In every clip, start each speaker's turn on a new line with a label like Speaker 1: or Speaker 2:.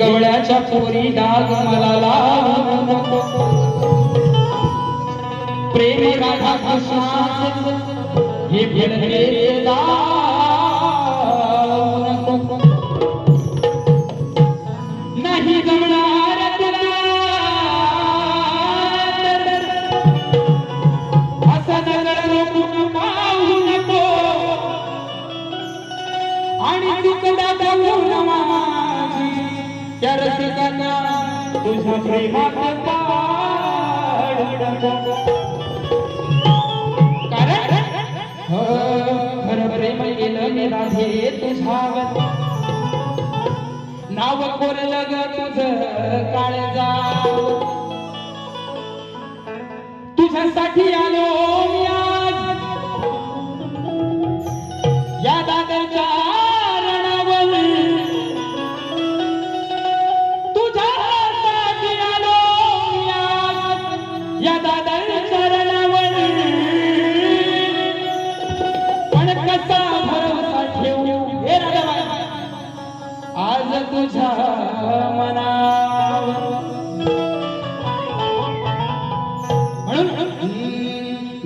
Speaker 1: गवळ्याच्या पोरी डाग मला लावू नको प्रेम राधा कृष्णाचे हे भिडले तुझ्या प्रेमात कारण? हो, खरं प्रेम केलं मी राधे तुझ्यावर. नाव कोरलं ग तुझ काळजा तुझ्यासाठी आलो या दादरच्या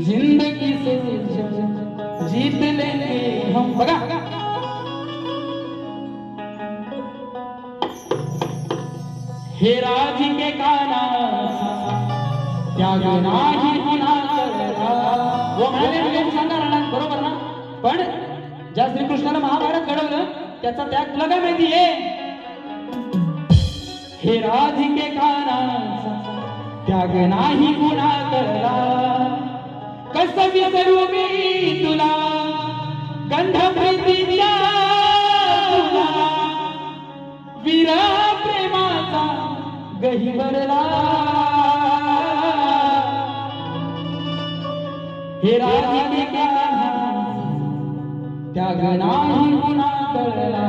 Speaker 1: जिंदगी से जीत लेंगे हम बघा. हे राजिके काना त्याग नाही पुन्हा सांगा बरोबर ना? पण ज्या श्रीकृष्णानं महाभारत घडवलं त्याचा त्याग तुला काय माहिती आहे? हे राधिके कानाचा त्याग नाही गुन्हा करला. कस विसरू मी तुला गंध प्रीतीच्या विरा प्रेमाचा गहिवरला हे राधिके कानाचा त्याग नाही गुन्हा करला.